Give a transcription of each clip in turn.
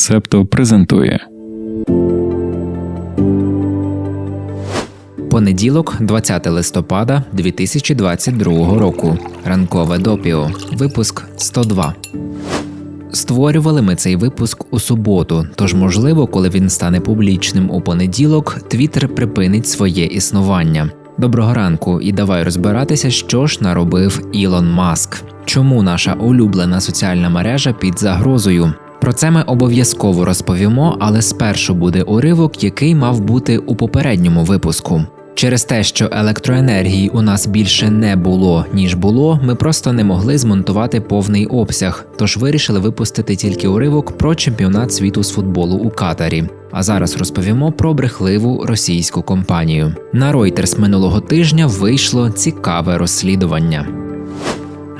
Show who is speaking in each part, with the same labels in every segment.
Speaker 1: Септо презентує
Speaker 2: Понеділок, 20 листопада 2022 року. Ранкове допіо. Випуск 102. Створювали ми цей випуск у суботу, тож, можливо, коли він стане публічним у понеділок, Твіттер припинить своє існування. Доброго ранку і давай розбиратися, що ж наробив Ілон Маск. Чому наша улюблена соціальна мережа під загрозою? Про це ми обов'язково розповімо, але спершу буде уривок, який мав бути у попередньому випуску. Через те, що електроенергії у нас більше не було, ніж було, ми просто не могли змонтувати повний обсяг, тож вирішили випустити тільки уривок про чемпіонат світу з футболу у Катарі. А зараз розповімо про брехливу російську компанію. На Reuters минулого тижня вийшло цікаве розслідування.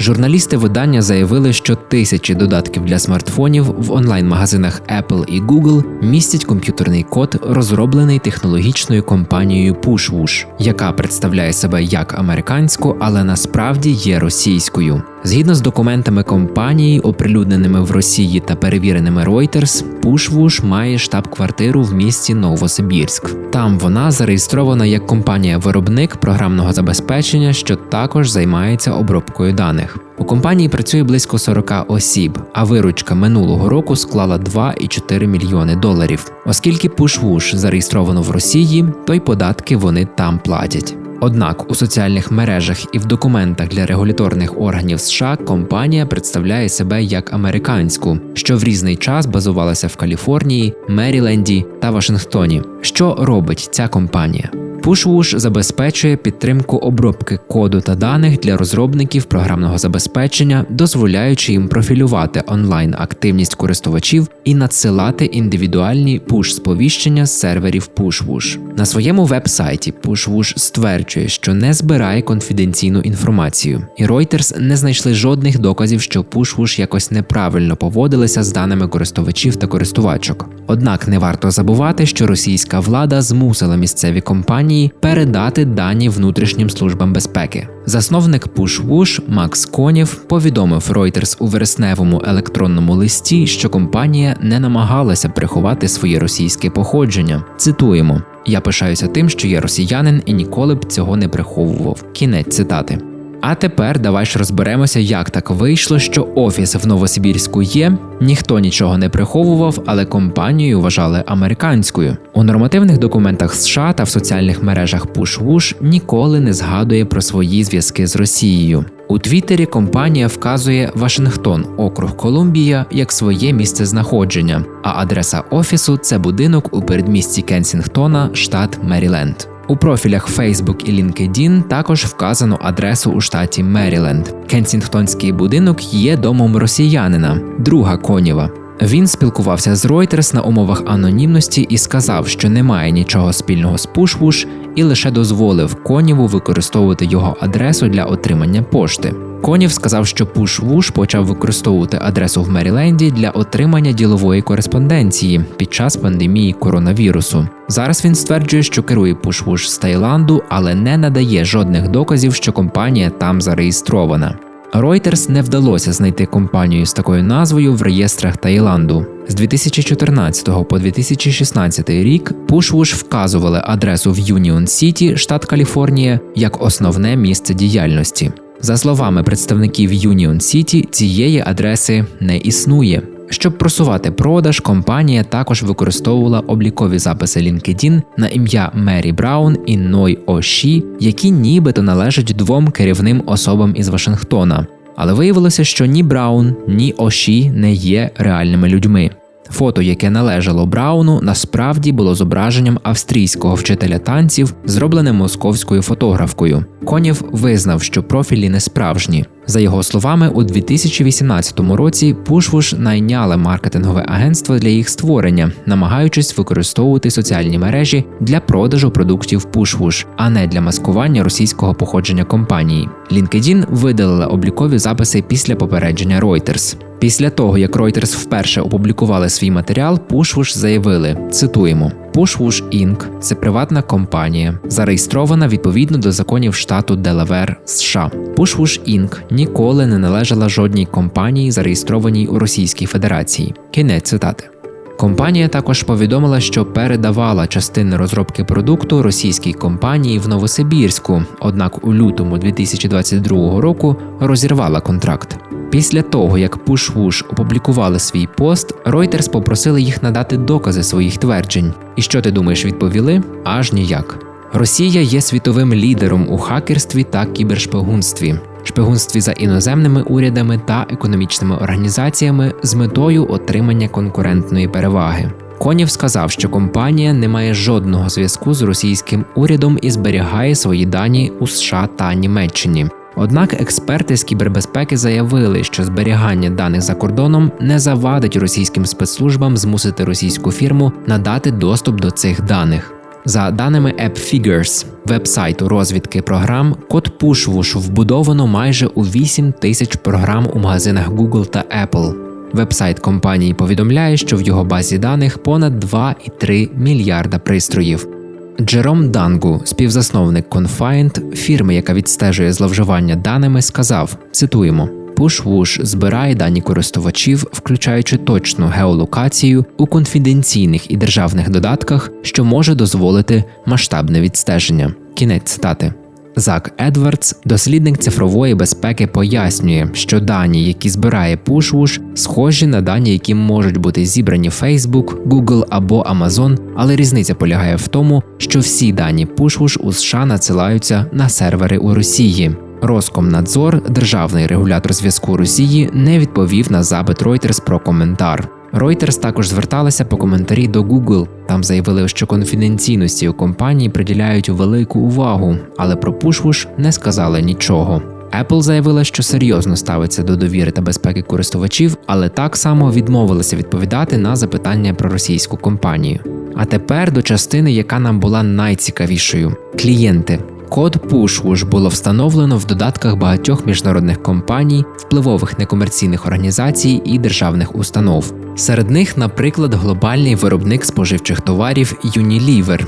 Speaker 2: Журналісти видання заявили, що тисячі додатків для смартфонів в онлайн-магазинах Apple і Google містять комп'ютерний код, розроблений технологічною компанією PushWush, яка представляє себе як американську, але насправді є російською. Згідно з документами компанії, оприлюдненими в Росії та перевіреними Reuters, Pushwoosh має штаб-квартиру в місті Новосибірськ. Там вона зареєстрована як компанія-виробник програмного забезпечення, що також займається обробкою даних. У компанії працює близько 40 осіб, а виручка минулого року склала 2,4 мільйони доларів. Оскільки Pushwoosh зареєстровано в Росії, то й податки вони там платять. Однак у соціальних мережах і в документах для регуляторних органів США компанія представляє себе як американську, що в різний час базувалася в Каліфорнії, Меріленді та Вашингтоні. Що робить ця компанія? Pushwoosh забезпечує підтримку обробки коду та даних для розробників програмного забезпечення, дозволяючи їм профілювати онлайн активність користувачів і надсилати індивідуальні пуш-сповіщення з серверів Pushwoosh. На своєму веб-сайті Pushwoosh стверджує, що не збирає конфіденційну інформацію, і Reuters не знайшли жодних доказів, що Pushwoosh якось неправильно поводилися з даними користувачів та користувачок. Однак не варто забувати, що російська влада змусила місцеві компанії передати дані внутрішнім службам безпеки. Засновник PushWush Макс Конів повідомив Reuters у вересневому електронному листі, що компанія не намагалася приховати своє російське походження. Цитуємо: Я пишаюся тим, що я росіянин і ніколи б цього не приховував. Кінець цитати. А тепер давай ж розберемося, як так вийшло, що офіс в Новосибірську є, ніхто нічого не приховував, але компанію вважали американською. У нормативних документах США та в соціальних мережах Pushwoosh ніколи не згадує про свої зв'язки з Росією. У Твіттері компанія вказує Вашингтон, округ Колумбія, як своє місце знаходження, а адреса офісу це будинок у передмісті Кенсінгтона, штат Меріленд. У профілях Facebook і LinkedIn також вказано адресу у штаті Меріленд. Кенсінгтонський будинок є домом росіянина, друга Конєва. Він спілкувався з Reuters на умовах анонімності і сказав, що немає нічого спільного з Пушвуш, і лише дозволив Конєву використовувати його адресу для отримання пошти. Конів сказав, що Pushwoosh почав використовувати адресу в Меріленді для отримання ділової кореспонденції під час пандемії коронавірусу. Зараз він стверджує, що керує Pushwoosh з Таїланду, але не надає жодних доказів, що компанія там зареєстрована. Reuters не вдалося знайти компанію з такою назвою в реєстрах Таїланду. З 2014 по 2016 рік Pushwoosh вказували адресу в Юніон Сіті, штат Каліфорнія, як основне місце діяльності. За словами представників Union City, цієї адреси не існує. Щоб просувати продаж, компанія також використовувала облікові записи LinkedIn на ім'я Мері Браун і Ной Оші, які нібито належать двом керівним особам із Вашингтона. Але виявилося, що ні Браун, ні Оші не є реальними людьми. Фото, яке належало Брауну, насправді було зображенням австрійського вчителя танців, зроблене московською фотографкою. Конєв визнав, що профілі не справжні. За його словами, у 2018 році Pushwoosh найняли маркетингове агентство для їх створення, намагаючись використовувати соціальні мережі для продажу продуктів Pushwoosh, а не для маскування російського походження компанії. LinkedIn видалила облікові записи після попередження Reuters. Після того, як Reuters вперше опублікували свій матеріал, Pushwoosh заявили: цитуємо. Pushwoosh Inc. – це приватна компанія, зареєстрована відповідно до законів штату Делавер США. Pushwoosh Inc. ніколи не належала жодній компанії, зареєстрованій у Російській Федерації. Кінець цитати. Компанія також повідомила, що передавала частини розробки продукту російській компанії в Новосибірську, однак у лютому 2022 року розірвала контракт. Після того, як Pushwoosh опублікували свій пост, Reuters попросили їх надати докази своїх тверджень. І що ти думаєш, відповіли? Аж ніяк. Росія є світовим лідером у хакерстві та кібершпигунстві, шпигунстві за іноземними урядами та економічними організаціями з метою отримання конкурентної переваги. Конів сказав, що компанія не має жодного зв'язку з російським урядом і зберігає свої дані у США та Німеччині. Однак експерти з кібербезпеки заявили, що зберігання даних за кордоном не завадить російським спецслужбам змусити російську фірму надати доступ до цих даних. За даними AppFigures, вебсайту розвідки програм, код PushWush вбудовано майже у 8 тисяч програм у магазинах Google та Apple. Вебсайт компанії повідомляє, що в його базі даних понад 2,3 мільярда пристроїв. Джером Дангу, співзасновник Confined, фірми, яка відстежує зловживання даними, сказав: цитуємо. PushWush збирає дані користувачів, включаючи точну геолокацію у конфіденційних і державних додатках, що може дозволити масштабне відстеження. Кінець цитати. Зак Едвардс, дослідник цифрової безпеки, пояснює, що дані, які збирає PushWush, схожі на дані, які можуть бути зібрані Facebook, Google або Amazon, але різниця полягає в тому, що всі дані PushWush у США надсилаються на сервери у Росії. Роскомнадзор, державний регулятор зв'язку Росії, не відповів на запит Reuters про коментар. Reuters також зверталася по коментарі до Google. Там заявили, що конфіденційності у компанії приділяють велику увагу, але про Pushwush не сказали нічого. Apple заявила, що серйозно ставиться до довіри та безпеки користувачів, але так само відмовилася відповідати на запитання про російську компанію. А тепер до частини, яка нам була найцікавішою: клієнти. Код PushWush було встановлено в додатках багатьох міжнародних компаній, впливових некомерційних організацій і державних установ. Серед них, наприклад, глобальний виробник споживчих товарів Unilever,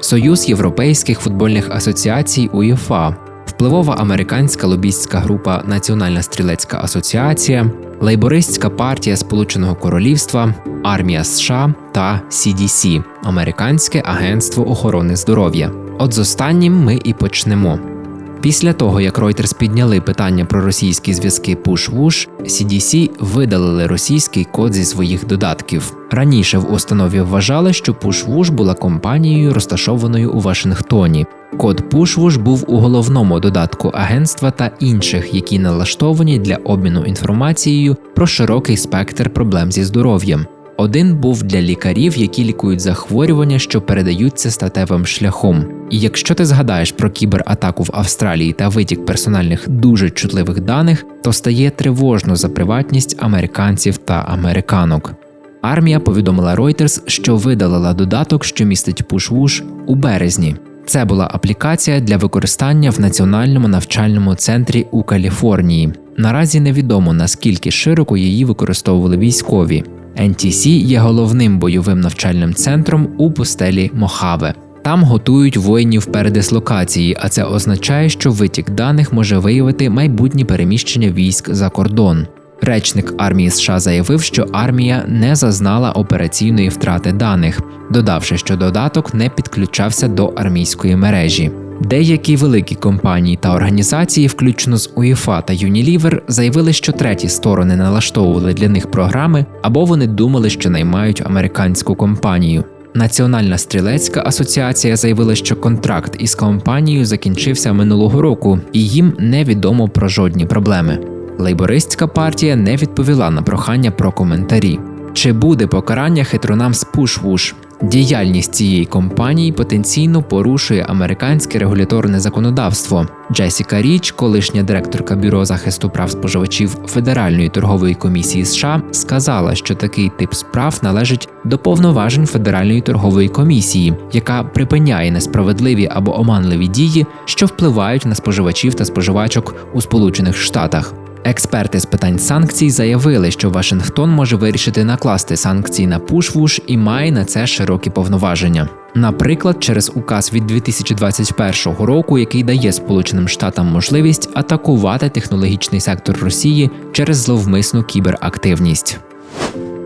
Speaker 2: Союз Європейських футбольних асоціацій УЄФА, впливова американська лобістська група Національна стрілецька асоціація, Лейбористська партія Сполученого Королівства, Армія США та CDC – Американське агентство охорони здоров'я. От з останнім ми і почнемо. Після того, як Reuters підняли питання про російські зв'язки PushWush, CDC видалили російський код зі своїх додатків. Раніше в установі вважали, що PushWush була компанією, розташованою у Вашингтоні. Код PushWush був у головному додатку агентства та інших, які налаштовані для обміну інформацією про широкий спектр проблем зі здоров'ям. Один був для лікарів, які лікують захворювання, що передаються статевим шляхом. І якщо ти згадаєш про кібератаку в Австралії та витік персональних дуже чутливих даних, то стає тривожно за приватність американців та американок. Армія повідомила Reuters, що видалила додаток, що містить PushWush, у березні. Це була аплікація для використання в національному навчальному центрі у Каліфорнії. Наразі невідомо наскільки широко її використовували військові. NTC є головним бойовим навчальним центром у пустелі Мохаве. Там готують воїнів передислокації, а це означає, що витік даних може виявити майбутні переміщення військ за кордон. Речник армії США заявив, що армія не зазнала операційної втрати даних, додавши, що додаток не підключався до армійської мережі. Деякі великі компанії та організації, включно з УЄФА та Unilever, заявили, що треті сторони налаштовували для них програми або вони думали, що наймають американську компанію. Національна стрілецька асоціація заявила, що контракт із компанією закінчився минулого року, і їм невідомо про жодні проблеми. Лейбористська партія не відповіла на прохання про коментарі. Чи буде покарання хитрунам з PushWush? Діяльність цієї компанії потенційно порушує американське регуляторне законодавство. Джесіка Річ, колишня директорка бюро захисту прав споживачів Федеральної торгової комісії США, сказала, що такий тип справ належить до повноважень Федеральної торгової комісії, яка припиняє несправедливі або оманливі дії, що впливають на споживачів та споживачок у Сполучених Штатах. Експерти з питань санкцій заявили, що Вашингтон може вирішити накласти санкції на Pushwush і має на це широкі повноваження. Наприклад, через указ від 2021 року, який дає Сполученим Штатам можливість атакувати технологічний сектор Росії через зловмисну кіберактивність.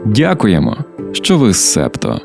Speaker 1: Дякуємо, що ви з септо.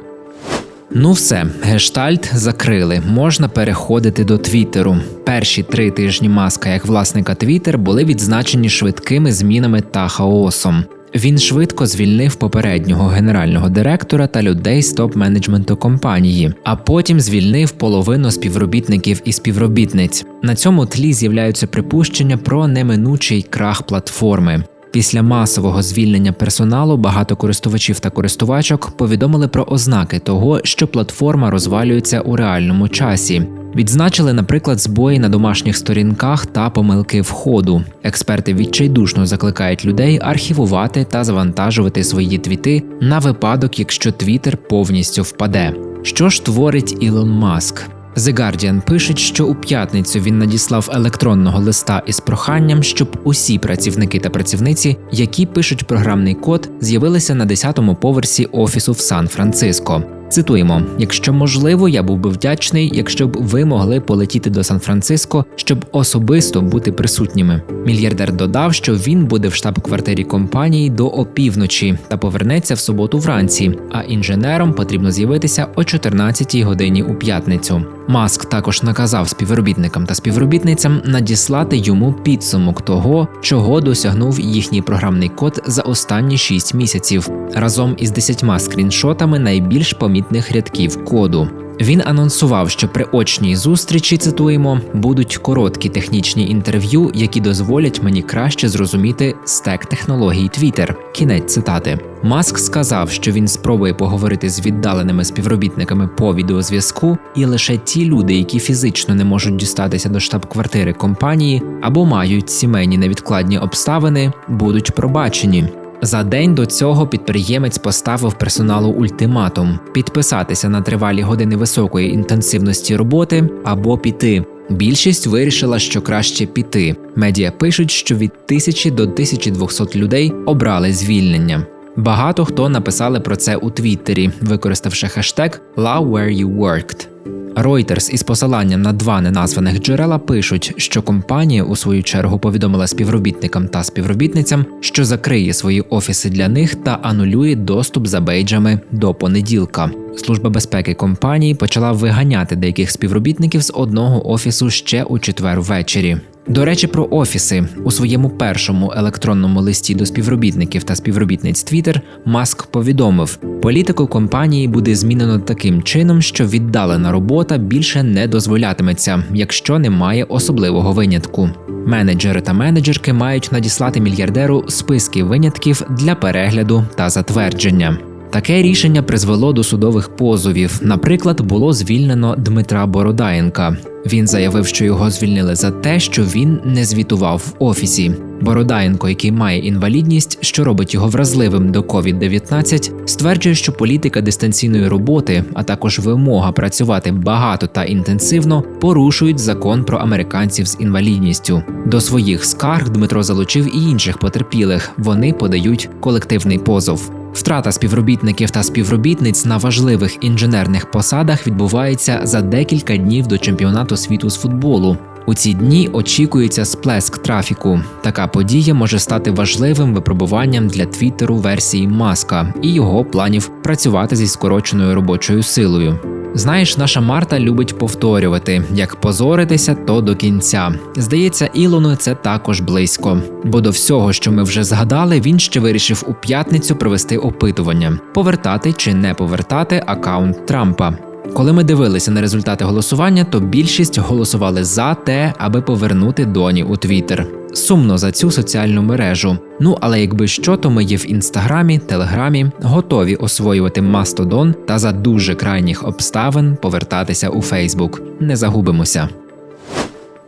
Speaker 2: Ну все, гештальт закрили. Можна переходити до Твіттеру. Перші три тижні маска як власника Твіттер були відзначені швидкими змінами та хаосом. Він швидко звільнив попереднього генерального директора та людей з топ-менеджменту компанії, а потім звільнив половину співробітників і співробітниць. На цьому тлі з'являються припущення про неминучий крах платформи. Після масового звільнення персоналу багато користувачів та користувачок повідомили про ознаки того, що платформа розвалюється у реальному часі. Відзначили, наприклад, збої на домашніх сторінках та помилки входу. Експерти відчайдушно закликають людей архівувати та завантажувати свої твіти на випадок, якщо Твіттер повністю впаде. Що ж творить Ілон Маск? The Guardian пише, що у п'ятницю він надіслав електронного листа із проханням, щоб усі працівники та працівниці, які пишуть програмний код, з'явилися на 10-му поверсі офісу в Сан-Франциско. Цитуємо: якщо можливо, я був би вдячний, якщо б ви могли полетіти до Сан-Франциско, щоб особисто бути присутніми. Мільярдер додав, що він буде в штаб-квартирі компанії до опівночі та повернеться в суботу вранці. А інженерам потрібно з'явитися о 14-й годині у п'ятницю. Маск також наказав співробітникам та співробітницям надіслати йому підсумок того, чого досягнув їхній програмний код за останні 6 місяців, разом із 10 скріншотами найбільш помітних рядків коду. Він анонсував, що при очній зустрічі цитуємо будуть короткі технічні інтерв'ю, які дозволять мені краще зрозуміти стек технологій Twitter. Кінець цитати. Маск сказав, що він спробує поговорити з віддаленими співробітниками по відеозв'язку, і лише ті люди, які фізично не можуть дістатися до штаб-квартири компанії або мають сімейні невідкладні обставини, будуть пробачені. За день до цього підприємець поставив персоналу ультиматум підписатися на тривалі години високої інтенсивності роботи або піти. Більшість вирішила, що краще піти. Медіа пишуть, що від 1000 до 1200 людей обрали звільнення. Багато хто написали про це у Твіттері, використавши хештег «Love where you worked». Reuters із посиланням на два неназваних джерела пишуть, що компанія у свою чергу повідомила співробітникам та співробітницям, що закриє свої офіси для них та анулює доступ за бейджами до понеділка. Служба безпеки компанії почала виганяти деяких співробітників з одного офісу ще у четвер ввечері. До речі, про офіси у своєму першому електронному листі до співробітників та співробітниць Twitter Маск повідомив, політику компанії буде змінено таким чином, що віддалена робота більше не дозволятиметься, якщо немає особливого винятку. Менеджери та менеджерки мають надіслати мільярдеру списки винятків для перегляду та затвердження. Таке рішення призвело до судових позовів. Наприклад, було звільнено Дмитра Бородаєнка. Він заявив, що його звільнили за те, що він не звітував в офісі. Бородаєнко, який має інвалідність, що робить його вразливим до COVID-19, стверджує, що політика дистанційної роботи, а також вимога працювати багато та інтенсивно, порушують закон про американців з інвалідністю. До своїх скарг Дмитро залучив і інших потерпілих. Вони подають колективний позов. Втрата співробітників та співробітниць на важливих інженерних посадах відбувається за декілька днів до чемпіонату світу з футболу. У ці дні очікується сплеск трафіку. Така подія може стати важливим випробуванням для твіттеру версії Маска і його планів працювати зі скороченою робочою силою. Знаєш, наша Марта любить повторювати: як позоритися, то до кінця. Здається, Ілону це також близько. Бо до всього, що ми вже згадали, він ще вирішив у п'ятницю провести опитування: повертати чи не повертати акаунт Трампа. Коли ми дивилися на результати голосування, то більшість голосували за те, аби повернути доні у Твіттер. Сумно за цю соціальну мережу. Ну але якби що, то ми є в інстаграмі, телеграмі, готові освоювати Мастодон та за дуже крайніх обставин повертатися у Фейсбук. Не загубимося.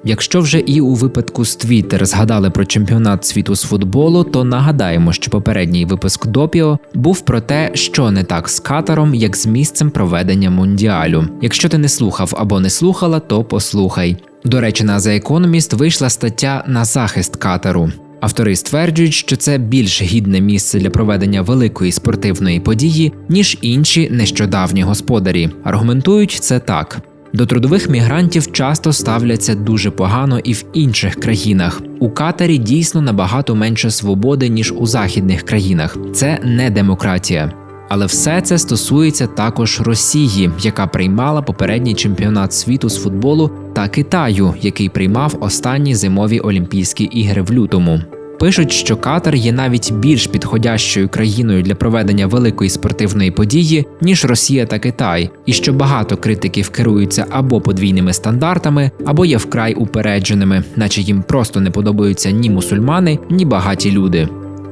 Speaker 2: Якщо вже і у випадку з Twitter згадали про чемпіонат світу з футболу, то нагадаємо, що попередній випуск допіо був про те, що не так з Катаром, як з місцем проведення мундіалю. Якщо ти не слухав або не слухала, то послухай. До речі, на The Economist вийшла стаття на захист Катару. Автори стверджують, що це більш гідне місце для проведення великої спортивної події, ніж інші нещодавні господарі. Аргументують це так. До трудових мігрантів часто ставляться дуже погано і в інших країнах. У Катарі дійсно набагато менше свободи ніж у західних країнах. Це не демократія. Але все це стосується також Росії, яка приймала попередній чемпіонат світу з футболу, та Китаю, який приймав останні зимові Олімпійські ігри в лютому. Пишуть, що Катар є навіть більш підходящою країною для проведення великої спортивної події, ніж Росія та Китай, і що багато критиків керуються або подвійними стандартами, або є вкрай упередженими, наче їм просто не подобаються ні мусульмани, ні багаті люди.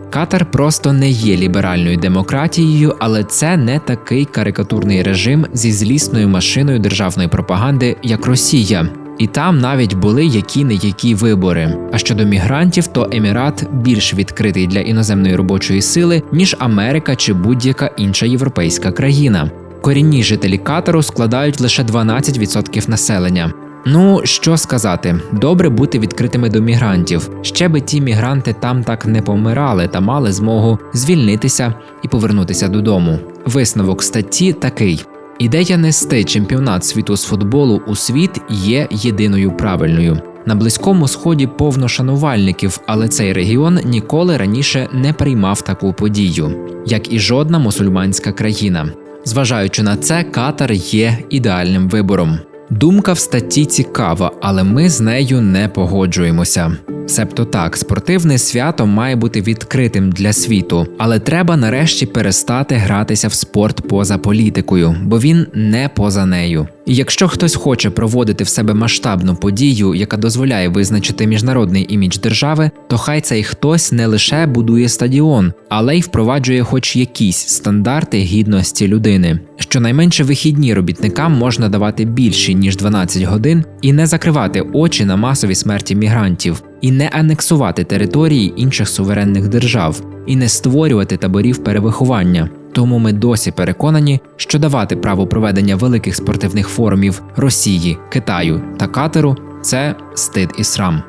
Speaker 2: Катар просто не є ліберальною демократією, але це не такий карикатурний режим зі злісною машиною державної пропаганди, як Росія. І там навіть були які не які вибори. А щодо мігрантів, то Емірат більш відкритий для іноземної робочої сили, ніж Америка чи будь-яка інша європейська країна. Корінні жителі Катару складають лише 12% населення. Ну що сказати, добре бути відкритими до мігрантів. Ще би ті мігранти там так не помирали та мали змогу звільнитися і повернутися додому. Висновок статті такий: ідея нести чемпіонат світу з футболу у світ є єдиною правильною. На близькому сході повно шанувальників, але цей регіон ніколи раніше не приймав таку подію, як і жодна мусульманська країна. Зважаючи на це, Катар є ідеальним вибором. Думка в статті цікава, але ми з нею не погоджуємося. Себто так, спортивне свято має бути відкритим для світу, але треба нарешті перестати гратися в спорт поза політикою, бо він не поза нею. Якщо хтось хоче проводити в себе масштабну подію, яка дозволяє визначити міжнародний імідж держави, то хай цей хтось не лише будує стадіон, але й впроваджує хоч якісь стандарти гідності людини. Щонайменше вихідні робітникам можна давати більші ніж 12 годин і не закривати очі на масові смерті мігрантів, і не анексувати території інших суверенних держав, і не створювати таборів перевиховання. Тому ми досі переконані, що давати право проведення великих спортивних форумів Росії, Китаю та Катеру це стид і срам.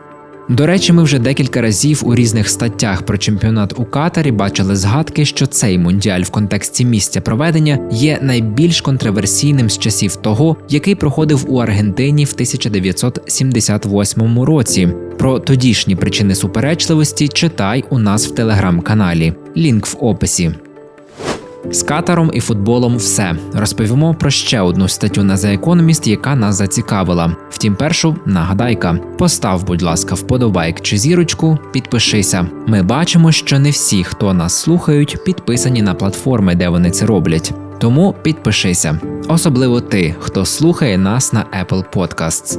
Speaker 2: До речі, ми вже декілька разів у різних статтях про чемпіонат у Катарі бачили згадки, що цей мундіаль в контексті місця проведення є найбільш контроверсійним з часів того, який проходив у Аргентині в 1978 році. Про тодішні причини суперечливості читай у нас в телеграм-каналі. Лінк в описі. З катаром і футболом все розповімо про ще одну статтю на The Economist, яка нас зацікавила. Втім, першу нагадайка: постав, будь ласка, вподобайк чи зірочку, підпишися. Ми бачимо, що не всі, хто нас слухають, підписані на платформи, де вони це роблять. Тому підпишися, особливо ти, хто слухає нас на Apple Podcasts.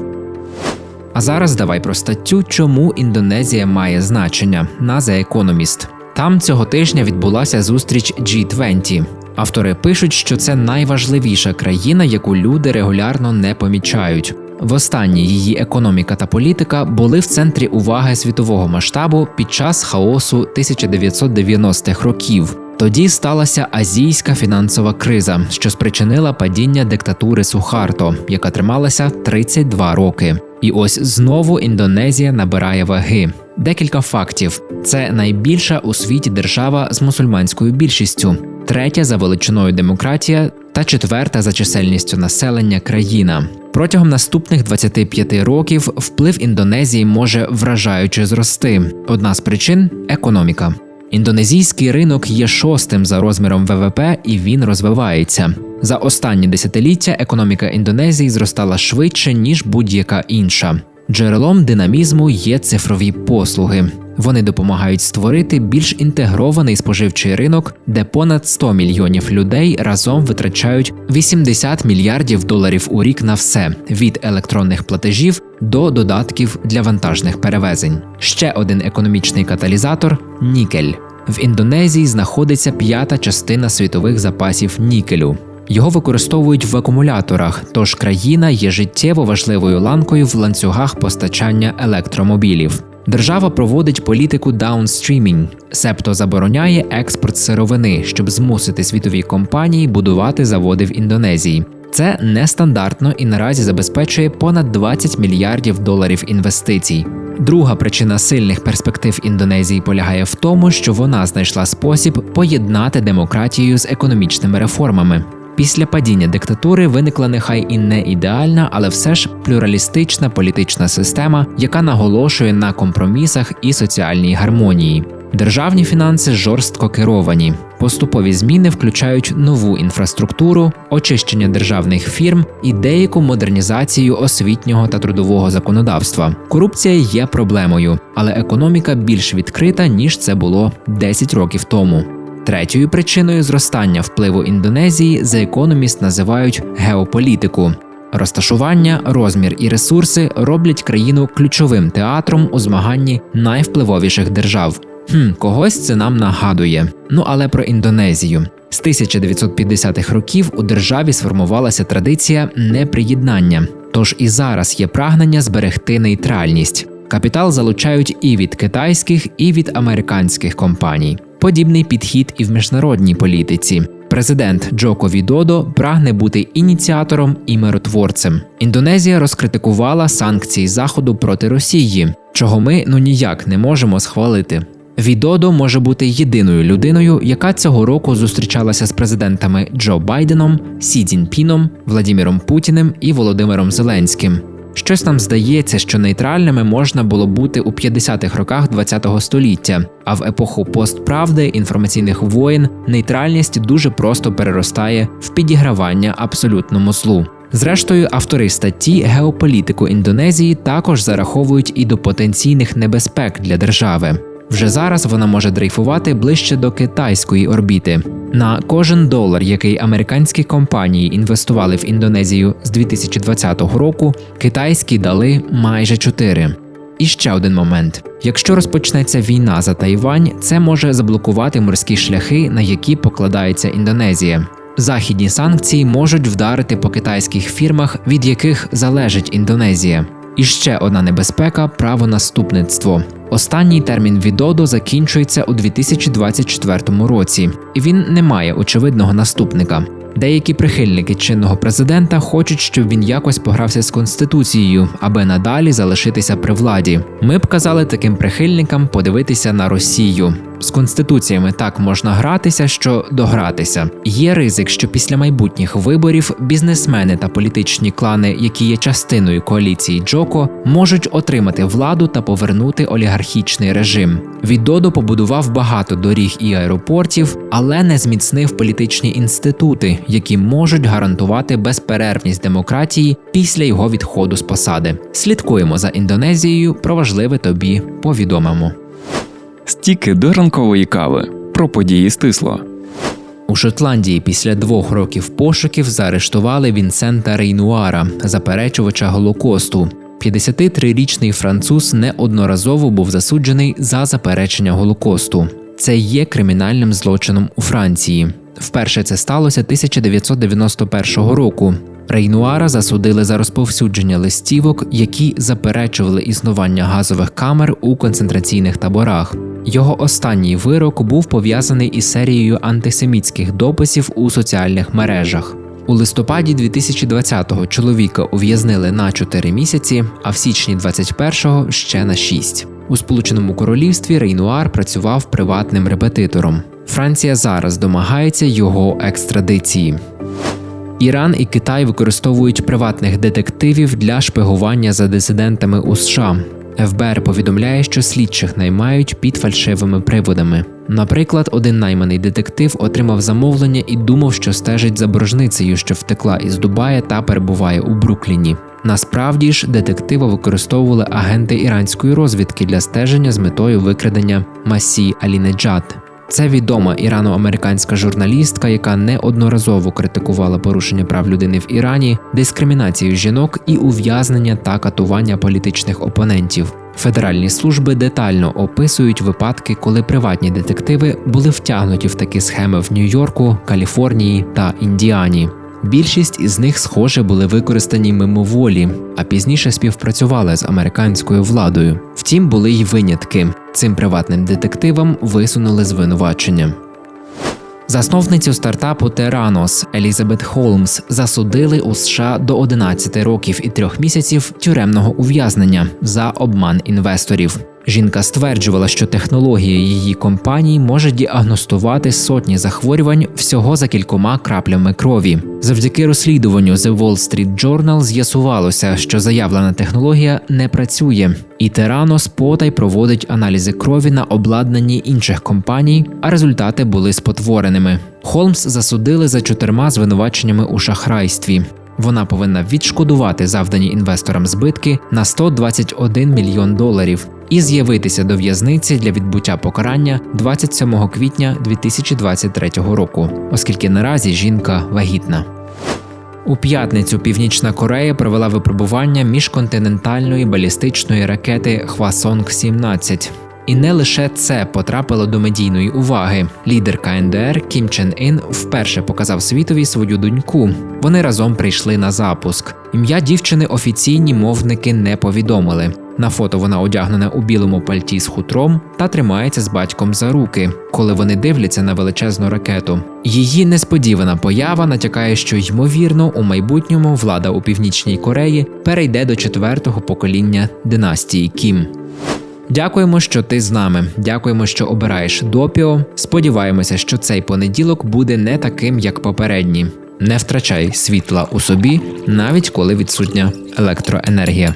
Speaker 2: А зараз давай про статтю, чому Індонезія має значення на The Economist. Там цього тижня відбулася зустріч G20. Автори пишуть, що це найважливіша країна, яку люди регулярно не помічають. Востаннє її економіка та політика були в центрі уваги світового масштабу під час хаосу 1990-х років. Тоді сталася азійська фінансова криза, що спричинила падіння диктатури Сухарто, яка трималася 32 роки. І ось знову Індонезія набирає ваги. Декілька фактів: це найбільша у світі держава з мусульманською більшістю, третя за величиною демократія та четверта за чисельністю населення країна. Протягом наступних 25 років вплив Індонезії може вражаюче зрости. Одна з причин економіка. Індонезійський ринок є шостим за розміром ВВП і він розвивається. За останні десятиліття економіка Індонезії зростала швидше ніж будь-яка інша. Джерелом динамізму є цифрові послуги. Вони допомагають створити більш інтегрований споживчий ринок, де понад 100 мільйонів людей разом витрачають 80 мільярдів доларів у рік на все від електронних платежів до додатків для вантажних перевезень. Ще один економічний каталізатор нікель. В Індонезії знаходиться п'ята частина світових запасів нікелю. Його використовують в акумуляторах, тож країна є життєво важливою ланкою в ланцюгах постачання електромобілів. Держава проводить політику даунстрімінг, себто забороняє експорт сировини, щоб змусити світові компанії будувати заводи в Індонезії. Це нестандартно і наразі забезпечує понад 20 мільярдів доларів інвестицій. Друга причина сильних перспектив Індонезії полягає в тому, що вона знайшла спосіб поєднати демократію з економічними реформами. Після падіння диктатури виникла нехай і не ідеальна, але все ж плюралістична політична система, яка наголошує на компромісах і соціальній гармонії. Державні фінанси жорстко керовані. Поступові зміни включають нову інфраструктуру, очищення державних фірм і деяку модернізацію освітнього та трудового законодавства. Корупція є проблемою, але економіка більш відкрита ніж це було 10 років тому. Третьою причиною зростання впливу Індонезії за економіст називають геополітику. Розташування, розмір і ресурси роблять країну ключовим театром у змаганні найвпливовіших держав. Хм, когось це нам нагадує. Ну але про Індонезію. З 1950-х років у державі сформувалася традиція неприєднання. Тож і зараз є прагнення зберегти нейтральність. Капітал залучають і від китайських, і від американських компаній. Подібний підхід і в міжнародній політиці. Президент Джоко Відодо прагне бути ініціатором і миротворцем. Індонезія розкритикувала санкції Заходу проти Росії, чого ми ну ніяк не можемо схвалити. Відодо може бути єдиною людиною, яка цього року зустрічалася з президентами Джо Байденом, Сі Цзіньпіном, Владіміром Путіним і Володимиром Зеленським. Щось нам здається, що нейтральними можна було бути у 50-х роках ХХ століття, а в епоху постправди інформаційних воєн нейтральність дуже просто переростає в підігравання абсолютному злу. Зрештою, автори статті геополітику Індонезії також зараховують і до потенційних небезпек для держави. Вже зараз вона може дрейфувати ближче до китайської орбіти. На кожен долар, який американські компанії інвестували в Індонезію з 2020 року, китайські дали майже 4. І ще один момент: якщо розпочнеться війна за Тайвань, це може заблокувати морські шляхи, на які покладається Індонезія. Західні санкції можуть вдарити по китайських фірмах, від яких залежить Індонезія. І ще одна небезпека правонаступництво. Останній термін відоду закінчується у 2024 році, і він не має очевидного наступника. Деякі прихильники чинного президента хочуть, щоб він якось погрався з конституцією, аби надалі залишитися при владі. Ми б казали таким прихильникам подивитися на Росію. З конституціями так можна гратися, що догратися. Є ризик, що після майбутніх виборів бізнесмени та політичні клани, які є частиною коаліції Джоко, можуть отримати владу та повернути олігархічний режим. Відодо побудував багато доріг і аеропортів, але не зміцнив політичні інститути, які можуть гарантувати безперервність демократії після його відходу з посади. Слідкуємо за Індонезією. Про важливе тобі повідомимо.
Speaker 1: Стіки до ранкової кави. Про події стисло.
Speaker 2: У Шотландії після двох років пошуків заарештували Вінсента Рейнуара, заперечувача Голокосту. 53-річний француз неодноразово був засуджений за заперечення Голокосту. Це є кримінальним злочином у Франції. Вперше це сталося 1991 року. Рейнуара засудили за розповсюдження листівок, які заперечували існування газових камер у концентраційних таборах. Його останній вирок був пов'язаний із серією антисемітських дописів у соціальних мережах. У листопаді 2020-го чоловіка ув'язнили на 4 місяці, а в січні 21-го ще на 6. У Сполученому Королівстві Рейнуар працював приватним репетитором. Франція зараз домагається його екстрадиції. Іран і Китай використовують приватних детективів для шпигування за дисидентами у США. ФБР повідомляє, що слідчих наймають під фальшивими приводами. Наприклад, один найманий детектив отримав замовлення і думав, що стежить за боржницею, що втекла із Дубая та перебуває у Брукліні. Насправді ж, детектива використовували агенти іранської розвідки для стеження з метою викрадення Масі Алінеджат. Це відома ірано-американська журналістка, яка неодноразово критикувала порушення прав людини в Ірані, дискримінацію жінок і ув'язнення та катування політичних опонентів. Федеральні служби детально описують випадки, коли приватні детективи були втягнуті в такі схеми в Нью-Йорку, Каліфорнії та Індіані. Більшість із них, схоже, були використані мимоволі, а пізніше співпрацювали з американською владою. Втім, були й винятки. Цим приватним детективам висунули звинувачення. Засновницю стартапу Теранос Елізабет Холмс засудили у США до 11 років і трьох місяців тюремного ув'язнення за обман інвесторів. Жінка стверджувала, що технологія її компанії може діагностувати сотні захворювань всього за кількома краплями крові. Завдяки розслідуванню The Wall Street Journal з'ясувалося, що заявлена технологія не працює, і Теранос потай проводить аналізи крові на обладнанні інших компаній, а результати були спотвореними. Холмс засудили за чотирма звинуваченнями у шахрайстві. Вона повинна відшкодувати завдані інвесторам збитки на 121 мільйон доларів і з'явитися до в'язниці для відбуття покарання 27 квітня 2023 року, оскільки наразі жінка вагітна. У п'ятницю Північна Корея провела випробування міжконтинентальної балістичної ракети Хвасонг 17 І не лише це потрапило до медійної уваги. Лідер КНДР Кім Чен Ін вперше показав світові свою доньку. Вони разом прийшли на запуск. Ім'я дівчини офіційні мовники не повідомили. На фото вона одягнена у білому пальті з хутром та тримається з батьком за руки, коли вони дивляться на величезну ракету. Її несподівана поява натякає, що ймовірно у майбутньому влада у північній Кореї перейде до четвертого покоління династії Кім. Дякуємо, що ти з нами. Дякуємо, що обираєш допіо. Сподіваємося, що цей понеділок буде не таким, як попередні. Не втрачай світла у собі, навіть коли відсутня електроенергія.